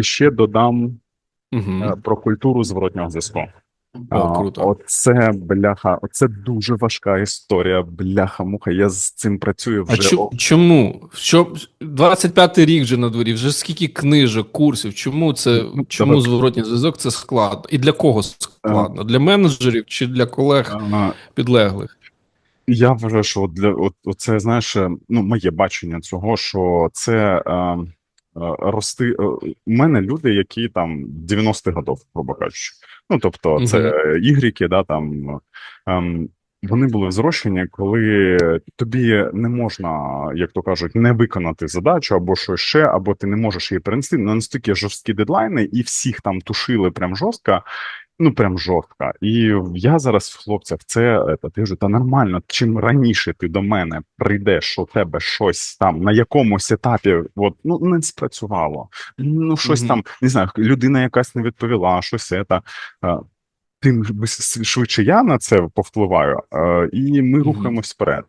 І ще додам Угу. про культуру зворотнього зв'язку. О, круто. Оце бляха, оце дуже важка історія. Бляха, муха. Я з цим працюю вже. чо- о- чому? Що 25-й рік вже на дворі, вже скільки книжок, курсів? Чому це Ну, чому давай. зворотній зв'язок це складно? І для кого складно? Для менеджерів чи для колег А, підлеглих? Я вважаю, що для от, це знаєш, е, ну моє бачення цього, що це е, рости. е, У мене люди, які там 90-х годов, грубо кажучи. Ну тобто, це ігріки, да там. ем, вони були зрощені, коли тобі не можна, як то кажуть, не виконати задачу або щось ще, або ти не можеш її перенести. Ну, настільки жорсткі дедлайни, і всіх там тушили прям жорстко. Ну, прям жорстко. І я зараз в хлопцях це е, та ти вже та нормально. Чим раніше ти до мене прийдеш, що у тебе щось там на якомусь етапі, от ну не спрацювало. Ну щось Мгм. там не знаю, людина якась не відповіла, щось це. е, Тим швидше я на це повпливаю, е, і ми рухаємось вперед.